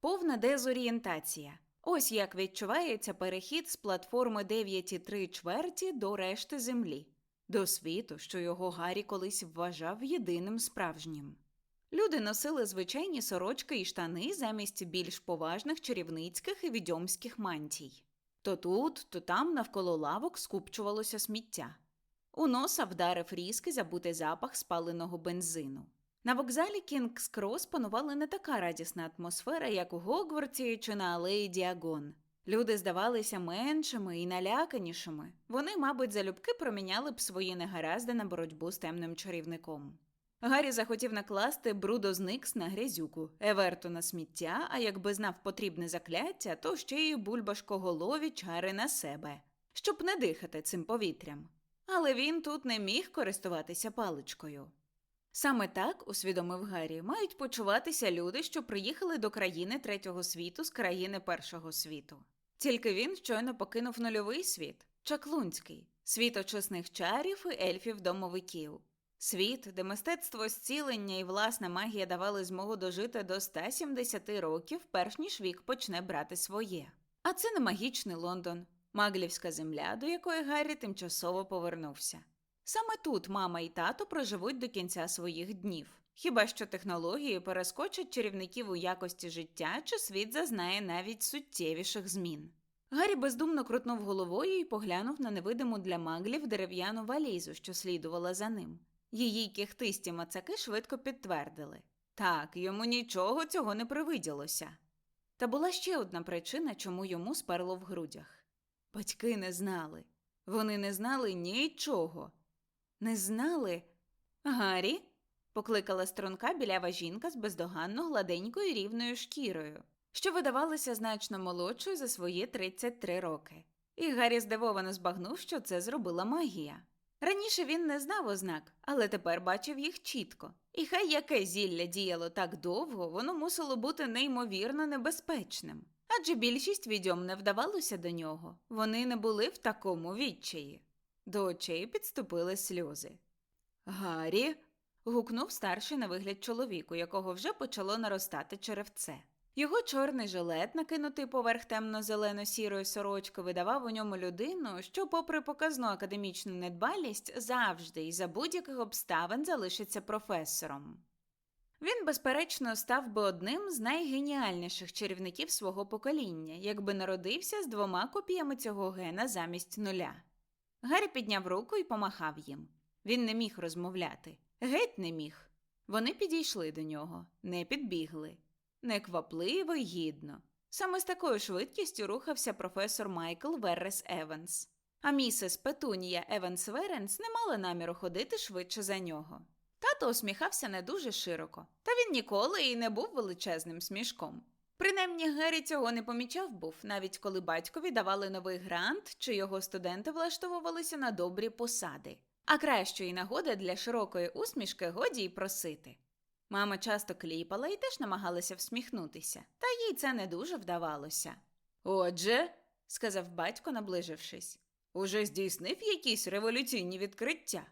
Повна дезорієнтація. Ось як відчувається перехід з платформи 9,3 чверті до решти землі, до світу, що його Гаррі колись вважав єдиним справжнім. Люди носили звичайні сорочки і штани замість більш поважних чарівницьких і відьомських мантій. То тут, то там навколо лавок скупчувалося сміття. У носа вдарив різкий забутий запах спаленого бензину. На вокзалі Кінгс Крос панувала не така радісна атмосфера, як у Гогвартсі чи на алеї Діагон. Люди здавалися меншими і наляканішими. Вони, мабуть, залюбки проміняли б свої негаразди на боротьбу з темним чарівником. Гаррі захотів накласти брудозникс на грязюку, Еверту на сміття, а якби знав потрібне закляття, то ще й бульбашкоголові чари на себе, щоб не дихати цим повітрям. Але він тут не міг користуватися паличкою. Саме так, усвідомив Гаррі, мають почуватися люди, що приїхали до країни третього світу з країни першого світу. Тільки він щойно покинув нульовий світ чаклунський, світ очисних чарів і ельфів-домовиків. Світ, де мистецтво зцілення і власна магія давали змогу дожити до 170 років, перш ніж вік почне брати своє. А це не магічний Лондон, маглівська земля, до якої Гаррі тимчасово повернувся. Саме тут мама і тато проживуть до кінця своїх днів. Хіба що технології перескочать чарівників у якості життя, чи світ зазнає навіть суттєвіших змін. Гаррі бездумно крутнув головою і поглянув на невидиму для маглів дерев'яну валізу, що слідувала за ним. Її кіхтисті мацаки швидко підтвердили так, йому нічого цього не привиділося. Та була ще одна причина, чому йому сперло в грудях. Батьки не знали. Вони не знали нічого. Не знали. Гаррі? покликала струнка білява жінка з бездоганно гладенькою рівною шкірою, що видавалася значно молодшою за свої 33 роки. І Гаррі здивовано збагнув, що це зробила магія. Раніше він не знав ознак, але тепер бачив їх чітко. І хай яке зілля діяло так довго, воно мусило бути неймовірно небезпечним. Адже більшість відьом не вдавалося до нього, вони не були в такому відчаї. До очей підступили сльози. Гаррі. гукнув старший на вигляд чоловік, у якого вже почало наростати черевце. Його чорний жилет, накинутий поверх темно-зелено-сірої сорочки, видавав у ньому людину, що, попри показну академічну недбалість, завжди і за будь-яких обставин залишиться професором. Він, безперечно, став би одним з найгеніальніших чарівників свого покоління, якби народився з двома копіями цього гена замість нуля. Гаррі підняв руку і помахав їм. Він не міг розмовляти, геть не міг. Вони підійшли до нього, не підбігли. Неквапливо й гідно. Саме з такою швидкістю рухався професор Майкл Веррес Еванс. А місіс Петунія Еванс Веренс не мала наміру ходити швидше за нього. Тато усміхався не дуже широко, та він ніколи і не був величезним смішком. Принаймні Геррі цього не помічав був, навіть коли батькові давали новий грант, чи його студенти влаштовувалися на добрі посади. А кращої нагоди для широкої усмішки годі й просити. Мама часто кліпала і теж намагалася всміхнутися, та їй це не дуже вдавалося. Отже, сказав батько, наближившись, уже здійснив якісь революційні відкриття.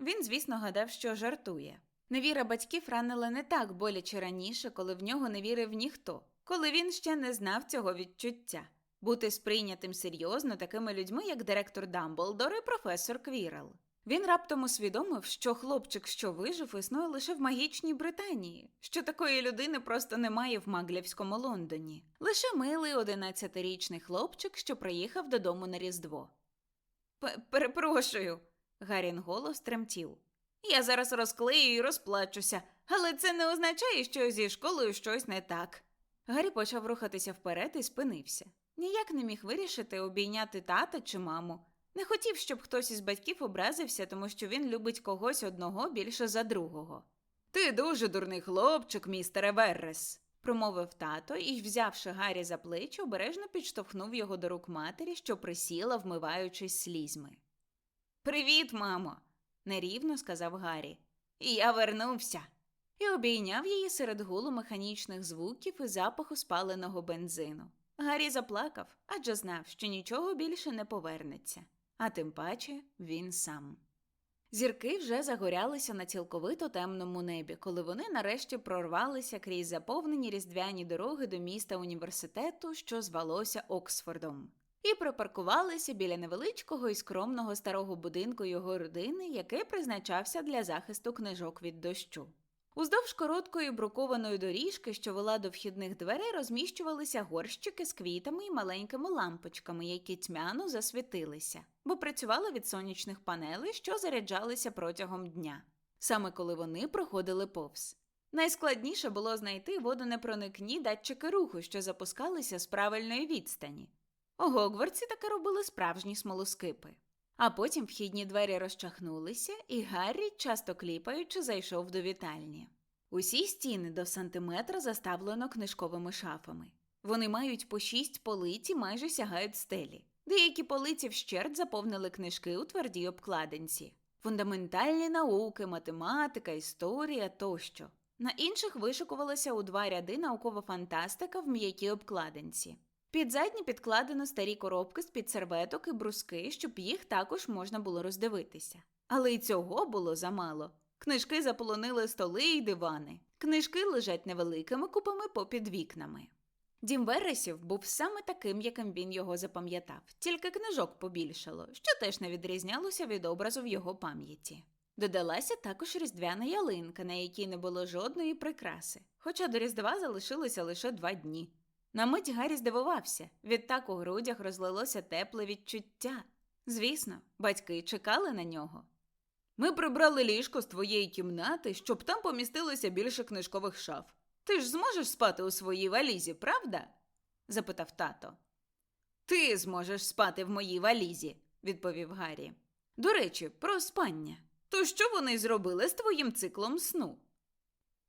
Він, звісно, гадав, що жартує. Невіра батьків ранила не так боляче раніше, коли в нього не вірив ніхто, коли він ще не знав цього відчуття бути сприйнятим серйозно такими людьми, як директор Дамблдор і професор Квірел. Він раптом усвідомив, що хлопчик, що вижив, існує лише в магічній Британії, що такої людини просто немає в Маглівському Лондоні, лише милий одинадцятирічний хлопчик, що приїхав додому на Різдво. Перепрошую, Гарін голос тремтів. Я зараз розклею і розплачуся, але це не означає, що зі школою щось не так. Гаррі почав рухатися вперед і спинився. Ніяк не міг вирішити обійняти тата чи маму. Не хотів, щоб хтось із батьків образився, тому що він любить когось одного більше за другого. Ти дуже дурний хлопчик, містере Веррес, промовив тато і, взявши Гаррі за плечі, обережно підштовхнув його до рук матері, що присіла, вмиваючись слізьми. Привіт, мамо, нерівно сказав Гаррі. Я вернувся. І обійняв її серед гулу механічних звуків і запаху спаленого бензину. Гаррі заплакав, адже знав, що нічого більше не повернеться, а тим паче він сам. Зірки вже загорялися на цілковито темному небі, коли вони нарешті прорвалися крізь заповнені різдвяні дороги до міста університету, що звалося Оксфордом, і припаркувалися біля невеличкого і скромного старого будинку його родини, який призначався для захисту книжок від дощу. Уздовж короткої брукованої доріжки, що вела до вхідних дверей, розміщувалися горщики з квітами і маленькими лампочками, які тьмяно засвітилися, бо працювали від сонячних панелей, що заряджалися протягом дня, саме коли вони проходили повз. Найскладніше було знайти водонепроникні датчики руху, що запускалися з правильної відстані. У Гогвартсі таке робили справжні смолоскипи. А потім вхідні двері розчахнулися, і Гаррі, часто кліпаючи, зайшов до вітальні. Усі стіни до сантиметра заставлено книжковими шафами. Вони мають по шість полиць і майже сягають стелі. Деякі полиці вщерть заповнили книжки у твердій обкладинці, фундаментальні науки, математика, історія тощо. На інших вишикувалася у два ряди наукова фантастика в м'якій обкладинці. Під задні підкладено старі коробки з-під серветок і бруски, щоб їх також можна було роздивитися. Але й цього було замало. Книжки заполонили столи й дивани. Книжки лежать невеликими купами попід вікнами. Дім Вересів був саме таким, яким він його запам'ятав, тільки книжок побільшало, що теж не відрізнялося від образу в його пам'яті. Додалася також різдвяна ялинка, на якій не було жодної прикраси, хоча до Різдва залишилося лише два дні. На мить Гаррі здивувався, відтак у грудях розлилося тепле відчуття. Звісно, батьки чекали на нього. Ми прибрали ліжко з твоєї кімнати, щоб там помістилося більше книжкових шаф. Ти ж зможеш спати у своїй валізі, правда? запитав тато. Ти зможеш спати в моїй валізі, відповів Гаррі. До речі, про спання. То що вони зробили з твоїм циклом сну?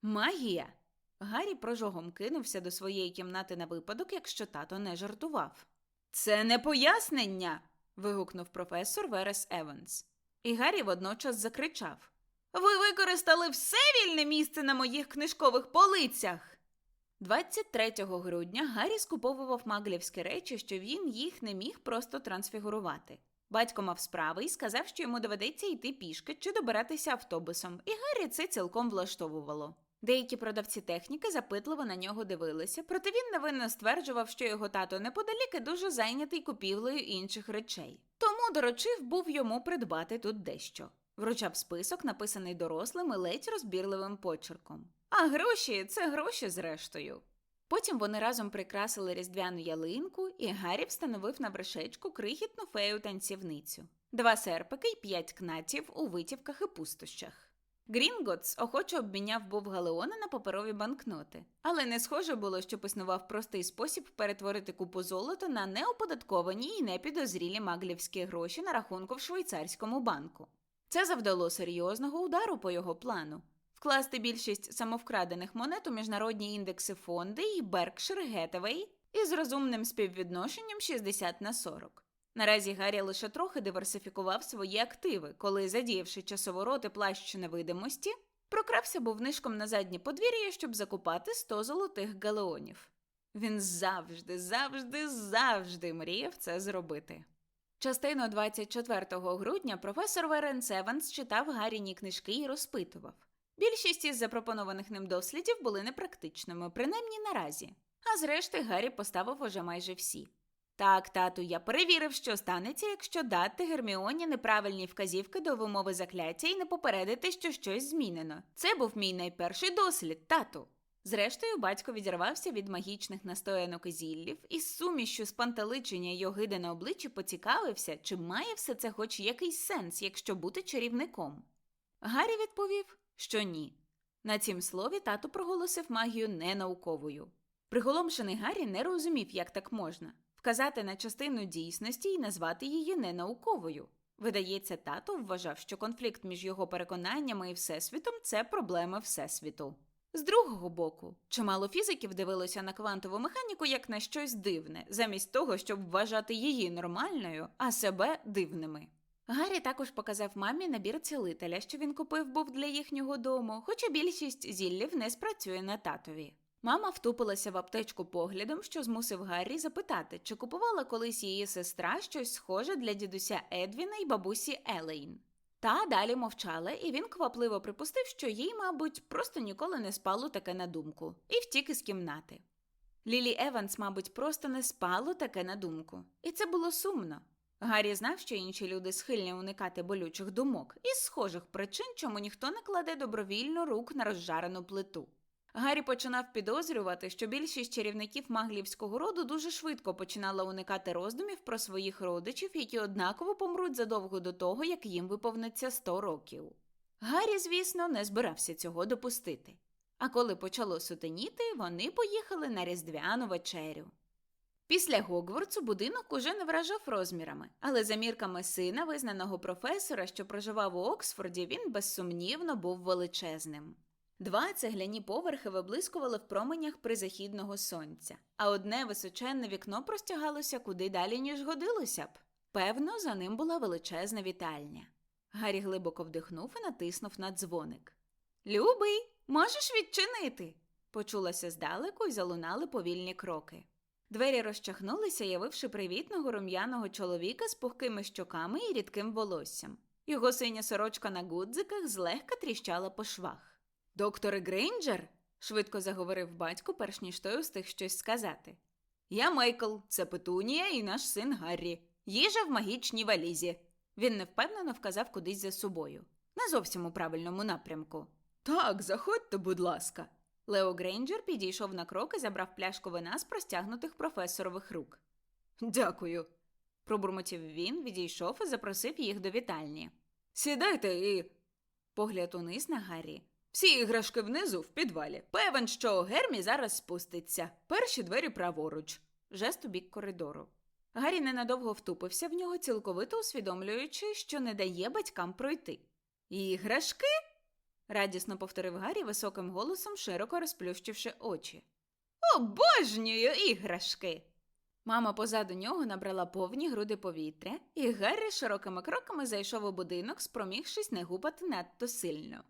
Магія. Гаррі прожогом кинувся до своєї кімнати на випадок, якщо тато не жартував. Це не пояснення. вигукнув професор Верес Еванс. І Гаррі водночас закричав Ви використали все вільне місце на моїх книжкових полицях. 23 грудня Гаррі скуповував маглівські речі, що він їх не міг просто трансфігурувати. Батько мав справи і сказав, що йому доведеться йти пішки чи добиратися автобусом, і Гаррі це цілком влаштовувало. Деякі продавці техніки запитливо на нього дивилися, проте він невинно стверджував, що його тато неподалік і дуже зайнятий купівлею інших речей. Тому доручив був йому придбати тут дещо. Вручав список, написаний дорослим і ледь розбірливим почерком. А гроші це гроші зрештою. Потім вони разом прикрасили різдвяну ялинку, і Гаррі встановив на вершечку крихітну фею танцівницю, два серпики й п'ять кнатів у витівках і пустощах. Грінготс охоче обміняв був галеони на паперові банкноти, але не схоже було, щоб існував простий спосіб перетворити купу золота на неоподатковані і непідозрілі маглівські гроші на рахунку в швейцарському банку. Це завдало серйозного удару по його плану вкласти більшість самовкрадених монет у міжнародні індекси фонди і Berkshire Hathaway із розумним співвідношенням 60 на 40. Наразі Гаррі лише трохи диверсифікував свої активи, коли, задіявши часоворот і плащ невидимості, прокрався був нишком на заднє подвір'я, щоб закупати 100 золотих галеонів. Він завжди, завжди, завжди мріяв це зробити. Частину 24 грудня професор Верен Севанс читав Гарріні книжки і розпитував. Більшість із запропонованих ним дослідів були непрактичними, принаймні наразі. А зрештою Гаррі поставив уже майже всі. Так, тату, я перевірив, що станеться, якщо дати Герміоні неправильні вказівки до вимови закляття і не попередити, що щось змінено. Це був мій найперший дослід, тату. Зрештою, батько відірвався від магічних настоянок і зіллів і з сумішю спантеличення й огиди на обличчі поцікавився, чи має все це хоч якийсь сенс, якщо бути чарівником. Гаррі відповів, що ні. На цім слові тато проголосив магію ненауковою. Приголомшений Гаррі не розумів, як так можна вказати на частину дійсності і назвати її ненауковою. Видається, тато вважав, що конфлікт між його переконаннями і Всесвітом це проблеми Всесвіту. З другого боку, чимало фізиків дивилося на квантову механіку як на щось дивне, замість того, щоб вважати її нормальною, а себе дивними. Гаррі також показав мамі набір цілителя, що він купив був для їхнього дому, хоча більшість зіллів не спрацює на татові. Мама втупилася в аптечку поглядом, що змусив Гаррі запитати, чи купувала колись її сестра щось схоже для дідуся Едвіна і бабусі Елейн. Та далі мовчала, і він квапливо припустив, що їй, мабуть, просто ніколи не спало таке на думку, і втік із кімнати. Лілі Еванс, мабуть, просто не спало таке на думку, і це було сумно. Гаррі знав, що інші люди схильні уникати болючих думок, із схожих причин, чому ніхто не кладе добровільно рук на розжарену плиту. Гаррі починав підозрювати, що більшість чарівників маглівського роду дуже швидко починала уникати роздумів про своїх родичів, які однаково помруть задовго до того, як їм виповниться 100 років. Гаррі, звісно, не збирався цього допустити. А коли почало сутеніти, вони поїхали на різдвяну вечерю. Після Гогвартсу будинок уже не вражав розмірами, але за мірками сина, визнаного професора, що проживав у Оксфорді, він безсумнівно був величезним. Два цегляні поверхи виблискували в променях призахідного сонця, а одне височенне вікно простягалося куди далі, ніж годилося б. Певно, за ним була величезна вітальня. Гаррі глибоко вдихнув і натиснув на дзвоник. Любий, можеш відчинити? почулося здалеку і залунали повільні кроки. Двері розчахнулися, явивши привітного рум'яного чоловіка з пухкими щоками і рідким волоссям. Його синя сорочка на гудзиках злегка тріщала по швах. Докторе Грейнджер? швидко заговорив батько, перш ніж той устиг щось сказати. Я Майкл, це Петунія і наш син Гаррі. Їжа в магічній валізі. Він невпевнено вказав кудись за собою. Не зовсім у правильному напрямку. Так, заходьте, будь ласка. Лео Грейнджер підійшов на крок і забрав пляшку вина з простягнутих професорових рук. Дякую. пробурмотів він, відійшов і запросив їх до вітальні. Сідайте і. Погляд униз на Гаррі. Всі іграшки внизу в підвалі. Певен, що Гермі зараз спуститься. Перші двері праворуч. Жест у бік коридору. Гаррі ненадовго втупився в нього, цілковито усвідомлюючи, що не дає батькам пройти. Іграшки? радісно повторив Гаррі високим голосом, широко розплющивши очі. Обожнюю іграшки. Мама позаду нього набрала повні груди повітря, і Гаррі широкими кроками зайшов у будинок, спромігшись не гупати надто сильно.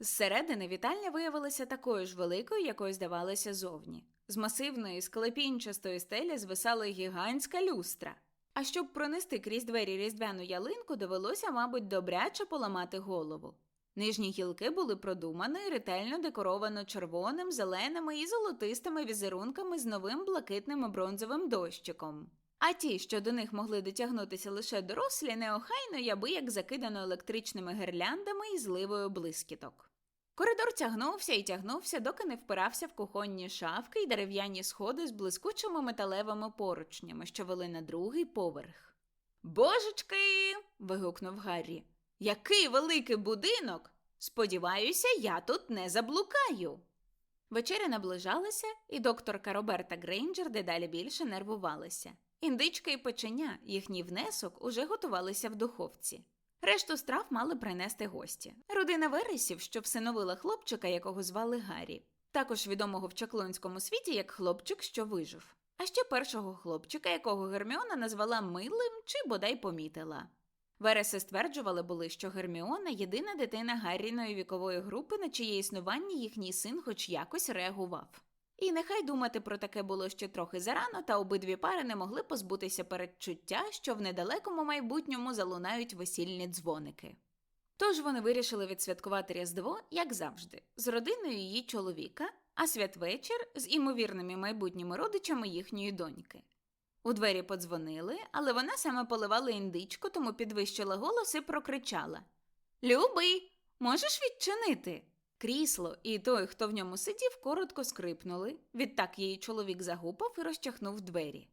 Зсередини вітальня виявилася такою ж великою, якою здавалася зовні. З масивної склепінчастої стелі звисала гігантська люстра. А щоб пронести крізь двері різдвяну ялинку, довелося, мабуть, добряче поламати голову. Нижні гілки були продумано і ретельно декоровано червоним, зеленими і золотистими візерунками з новим блакитним і бронзовим дощиком. А ті, що до них могли дотягнутися лише дорослі, неохайно яби як закидано електричними гирляндами і зливою блискіток. Коридор тягнувся і тягнувся, доки не впирався в кухонні шафки й дерев'яні сходи з блискучими металевими поручнями, що вели на другий поверх. Божечки. вигукнув Гаррі. Який великий будинок! Сподіваюся, я тут не заблукаю. Вечеря наближалася, і докторка Роберта Грейнджер дедалі більше нервувалася. Індичка і печеня, їхній внесок, уже готувалися в духовці. Решту страв мали принести гості. Родина Вересів, що всиновила хлопчика, якого звали Гаррі, також відомого в чаклунському світі як хлопчик, що вижив. А ще першого хлопчика, якого Герміона назвала милим чи бодай помітила. Вереси стверджували були, що Герміона єдина дитина Гарріної вікової групи, на чиє існування їхній син хоч якось реагував. І нехай думати про таке було ще трохи зарано, та обидві пари не могли позбутися передчуття, що в недалекому майбутньому залунають весільні дзвоники. Тож вони вирішили відсвяткувати Різдво, як завжди, з родиною її чоловіка, а святвечір з імовірними майбутніми родичами їхньої доньки. У двері подзвонили, але вона саме поливала індичку, тому підвищила голос і прокричала Любий, можеш відчинити? Крісло і той, хто в ньому сидів, коротко скрипнули. Відтак її чоловік загупав і розчахнув двері.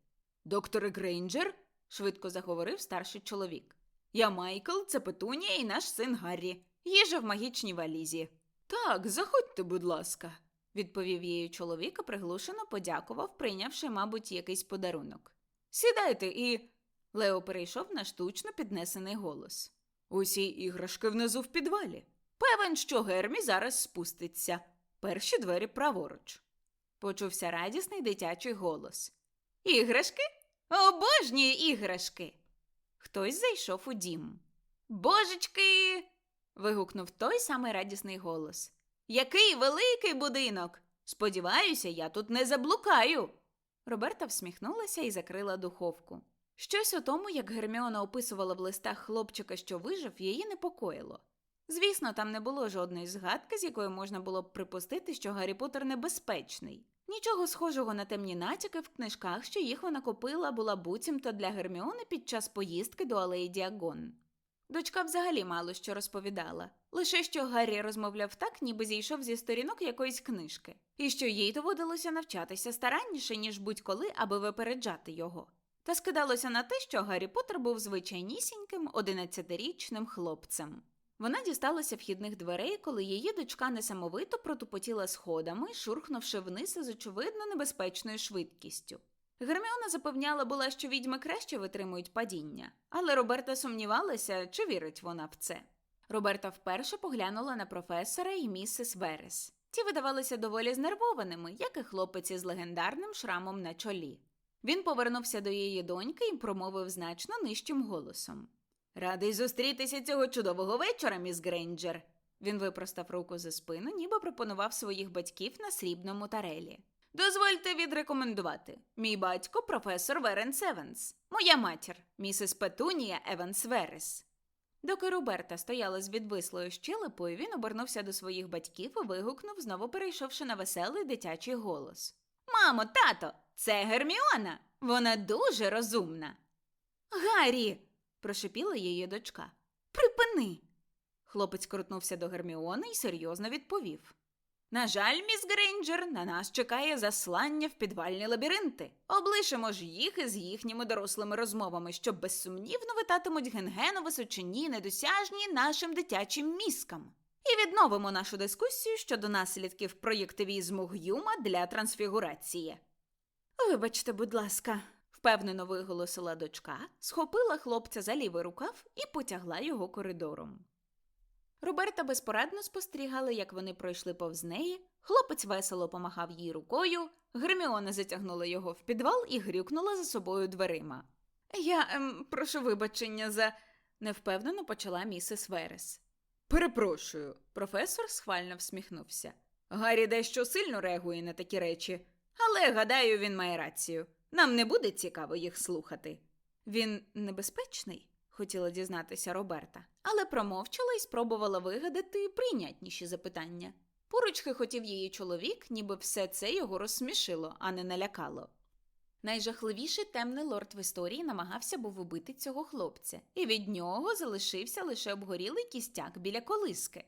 Докторе Грейнджер, швидко заговорив старший чоловік. Я Майкл, це Петунія і наш син Гаррі. Їжа в магічній валізі. Так, заходьте, будь ласка, відповів її чоловік і приглушено подякував, прийнявши, мабуть, якийсь подарунок. Сідайте і. Лео перейшов на штучно піднесений голос. Усі іграшки внизу в підвалі. Певен, що Гермі зараз спуститься. перші двері праворуч. Почувся радісний дитячий голос. Іграшки? Обожнюю іграшки. Хтось зайшов у дім. Божечки. вигукнув той самий радісний голос. Який великий будинок! Сподіваюся, я тут не заблукаю. Роберта всміхнулася і закрила духовку. Щось у тому, як Герміона описувала в листах хлопчика, що вижив, її непокоїло. Звісно, там не було жодної згадки, з якої можна було б припустити, що Гаррі Поттер небезпечний. Нічого схожого на темні натяки в книжках, що їх вона купила, була буцімто для Герміони під час поїздки до Алеї Діагон. Дочка взагалі мало що розповідала, лише що Гаррі розмовляв так, ніби зійшов зі сторінок якоїсь книжки, і що їй доводилося навчатися старанніше, ніж будь-коли, аби випереджати його. Та скидалося на те, що Гаррі Поттер був звичайнісіньким одинадцятирічним хлопцем. Вона дісталася вхідних дверей, коли її дочка несамовито протупотіла сходами, шурхнувши вниз із очевидно небезпечною швидкістю. Герміона запевняла була, що відьми краще витримують падіння, але Роберта сумнівалася, чи вірить вона в це. Роберта вперше поглянула на професора і місіс Верес. Ті видавалися доволі знервованими, як і хлопець із легендарним шрамом на чолі. Він повернувся до її доньки і промовив значно нижчим голосом. Радий зустрітися цього чудового вечора, міс Грейнджер. Він випростав руку за спину, ніби пропонував своїх батьків на срібному тарелі. Дозвольте відрекомендувати. Мій батько професор Веренс Еванс, моя матір, місіс Петунія Еванс Верес. Доки Роберта стояла з відвислою щелепою, він обернувся до своїх батьків і вигукнув, знову перейшовши на веселий дитячий голос. Мамо, тато, це Герміона. Вона дуже розумна. Гаррі. Прошепіла її дочка. Припини. Хлопець крутнувся до Герміони і серйозно відповів. На жаль, міс Грейнджер, на нас чекає заслання в підвальні лабіринти. Облишимо ж їх із їхніми дорослими розмовами, що безсумнівно витатимуть ген-ген височині, недосяжні нашим дитячим мізкам. І відновимо нашу дискусію щодо наслідків проєктивізму Гюма для трансфігурації. Вибачте, будь ласка, впевнено виголосила дочка, схопила хлопця за лівий рукав і потягла його коридором. Роберта безпорадно спостерігала, як вони пройшли повз неї. Хлопець весело помахав їй рукою, Герміона затягнула його в підвал і грюкнула за собою дверима. Я ем, прошу вибачення за. невпевнено почала місіс Верес. Перепрошую, професор схвально всміхнувся. Гаррі дещо сильно реагує на такі речі, але гадаю, він має рацію. Нам не буде цікаво їх слухати. Він небезпечний? хотіла дізнатися Роберта, але промовчала і спробувала вигадати прийнятніші запитання. Поруч хотів її чоловік, ніби все це його розсмішило, а не налякало. Найжахливіший темний лорд в історії намагався був убити цього хлопця, і від нього залишився лише обгорілий кістяк біля колиски,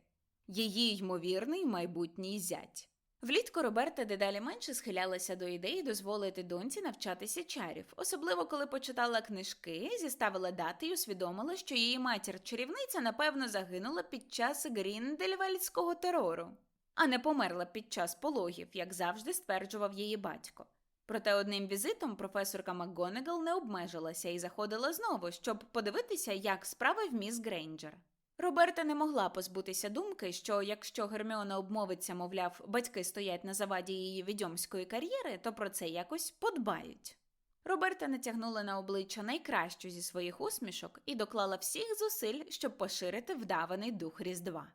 її ймовірний майбутній зять. Влітку Роберта дедалі менше схилялася до ідеї дозволити доньці навчатися чарів, особливо коли почитала книжки, зіставила дати й усвідомила, що її матір-чарівниця, напевно, загинула під час Гріндельвальдського терору, а не померла під час пологів, як завжди стверджував її батько. Проте одним візитом професорка МакГонегал не обмежилася і заходила знову, щоб подивитися, як справи в міс Грейнджер. Роберта не могла позбутися думки, що якщо Герміона обмовиться, мовляв, батьки стоять на заваді її відьомської кар'єри, то про це якось подбають. Роберта натягнула на обличчя найкращу зі своїх усмішок і доклала всіх зусиль, щоб поширити вдаваний дух Різдва.